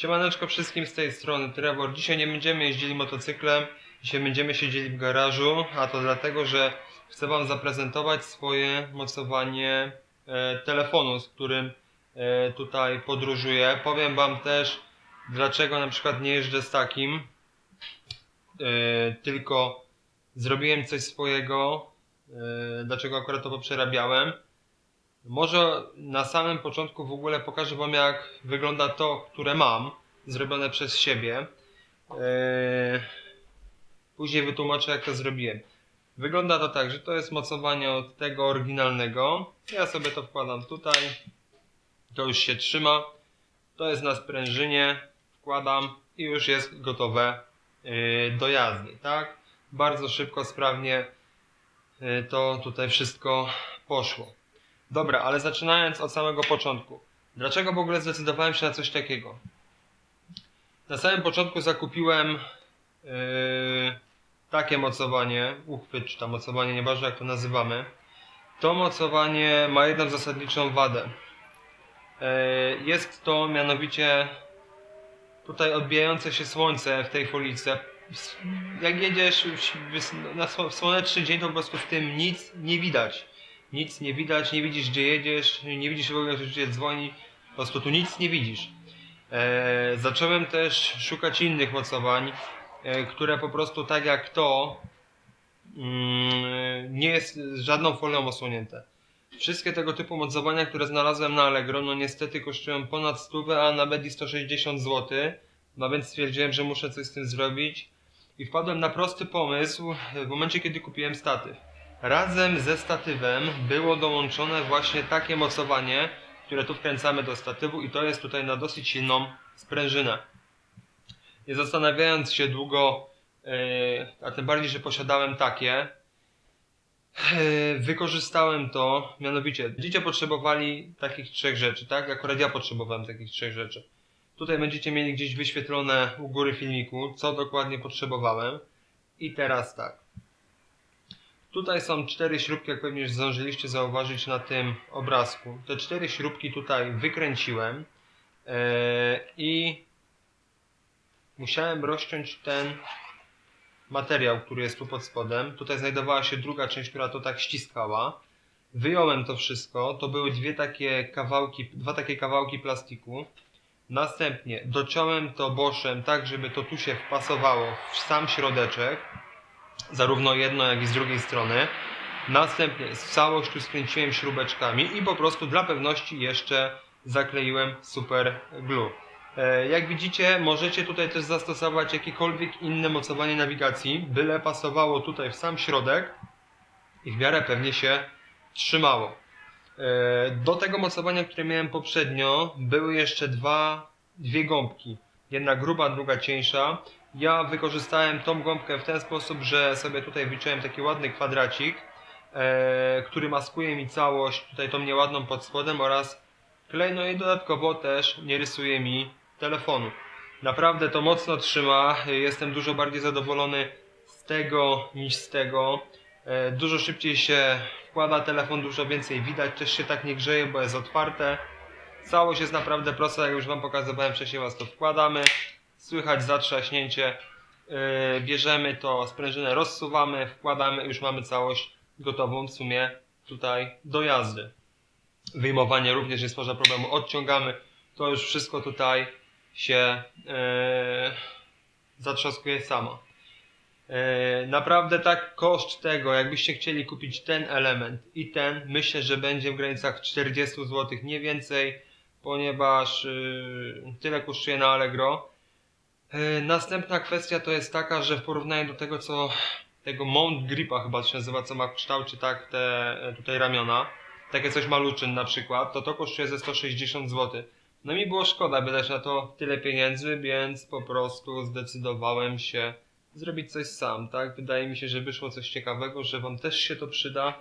Siemaneczko wszystkim z tej strony Trevor. Dzisiaj nie będziemy jeździli motocyklem, dzisiaj będziemy siedzieli w garażu, a to dlatego, że chcę Wam zaprezentować swoje mocowanie e, telefonu, z którym e, tutaj podróżuję. Powiem Wam też, dlaczego na przykład nie jeżdżę z takim, e, tylko zrobiłem coś swojego, e, dlaczego akurat to poprzerabiałem. Może na samym początku w ogóle pokażę Wam jak wygląda to, które mam, zrobione przez siebie. Eee, Później wytłumaczę jak to zrobiłem. Wygląda to tak, że to jest mocowanie od tego oryginalnego. Ja sobie to wkładam tutaj. To już się trzyma. To jest na sprężynie. Wkładam i już jest gotowe yy, do jazdy, tak? Bardzo szybko, sprawnie yy, to tutaj wszystko poszło. Dobra, ale zaczynając od samego początku. Dlaczego w ogóle zdecydowałem się na coś takiego? Na samym początku zakupiłem yy, takie mocowanie, uchwyt czy tam mocowanie, nieważne jak to nazywamy. To mocowanie ma jedną zasadniczą wadę. Yy, jest to mianowicie tutaj odbijające się słońce w tej folice. Jak jedziesz na słoneczny dzień, to po prostu w tym nic nie widać nic nie widać, nie widzisz gdzie jedziesz, nie widzisz w ogóle, że cię dzwoni, po prostu tu nic nie widzisz. E, zacząłem też szukać innych mocowań, e, które po prostu tak jak to mm, nie jest żadną folią osłonięte. Wszystkie tego typu mocowania, które znalazłem na Allegro, no niestety kosztują ponad 100, a nawet i 160 zł. No więc stwierdziłem, że muszę coś z tym zrobić. I wpadłem na prosty pomysł w momencie, kiedy kupiłem statyw. Razem ze statywem było dołączone właśnie takie mocowanie, które tu wkręcamy do statywu i to jest tutaj na dosyć silną sprężynę. Nie zastanawiając się długo, yy, a tym bardziej, że posiadałem takie, yy, wykorzystałem to, mianowicie będziecie potrzebowali takich trzech rzeczy, tak? Akurat ja potrzebowałem takich trzech rzeczy. Tutaj będziecie mieli gdzieś wyświetlone u góry filmiku, co dokładnie potrzebowałem. I teraz tak. Tutaj są cztery śrubki, jak pewnie zdążyliście zauważyć na tym obrazku. Te cztery śrubki tutaj wykręciłem e, i musiałem rozciąć ten materiał, który jest tu pod spodem. Tutaj znajdowała się druga część, która to tak ściskała. Wyjąłem to wszystko. To były dwie takie kawałki, dwa takie kawałki plastiku. Następnie dociąłem to boszem tak, żeby to tu się wpasowało w sam środeczek zarówno jedno, jak i z drugiej strony. Następnie całość tu skręciłem śrubeczkami i po prostu dla pewności jeszcze zakleiłem super glue. E, Jak widzicie, możecie tutaj też zastosować jakiekolwiek inne mocowanie nawigacji, byle pasowało tutaj w sam środek i w miarę pewnie się trzymało. E, Do tego mocowania, które miałem poprzednio, były jeszcze dwa, dwie gąbki. Jedna gruba, druga cieńsza. Ja wykorzystałem tą gąbkę w ten sposób, że sobie tutaj wyciąłem taki ładny kwadracik, e, który maskuje mi całość, tutaj tą nieładną pod spodem oraz klej, no i dodatkowo też nie rysuje mi telefonu. Naprawdę to mocno trzyma, jestem dużo bardziej zadowolony z tego niż z tego. E, dużo szybciej się wkłada telefon, dużo więcej widać, też się tak nie grzeje, bo jest otwarte. Całość jest naprawdę prosta, jak już Wam pokazywałem wcześniej, was to wkładamy. Słychać zatrzaśnięcie. Yy, bierzemy to, sprężynę rozsuwamy, wkładamy, już mamy całość gotową w sumie tutaj do jazdy. Wyjmowanie również nie stwarza problemu. Odciągamy, to już wszystko tutaj się yy, zatrzaskuje samo. Yy, Naprawdę tak koszt tego, jakbyście chcieli kupić ten element i ten, myślę, że będzie w granicach 40 zł, nie więcej, ponieważ tyle kosztuje na Allegro. Yy, Następna kwestia to jest taka, że w porównaniu do tego co tego Mount Gripa chyba się nazywa, co ma w kształcie tak te e, tutaj ramiona, takie coś maluczyn na przykład, to to kosztuje ze 160 zł. No mi było szkoda wydać na to tyle pieniędzy, więc po prostu zdecydowałem się zrobić coś sam, tak? Wydaje mi się, że wyszło coś ciekawego, że wam też się to przyda.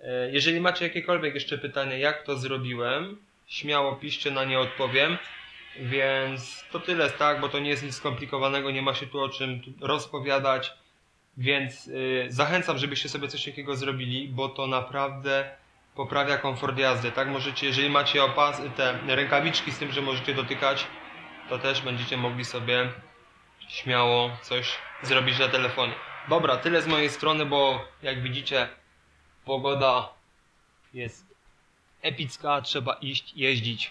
E, Jeżeli macie jakiekolwiek jeszcze pytania, jak to zrobiłem, śmiało piszcie, na nie odpowiem. Więc to tyle, tak, bo to nie jest nic skomplikowanego, nie ma się tu o czym rozpowiadać. Więc y, zachęcam, żebyście sobie coś takiego zrobili, bo to naprawdę poprawia komfort jazdy, tak? Możecie, jeżeli macie opas, te rękawiczki z tym, że możecie dotykać, to też będziecie mogli sobie śmiało coś zrobić na telefonie. Dobra, tyle z mojej strony, bo jak widzicie, pogoda jest epicka, trzeba iść jeździć.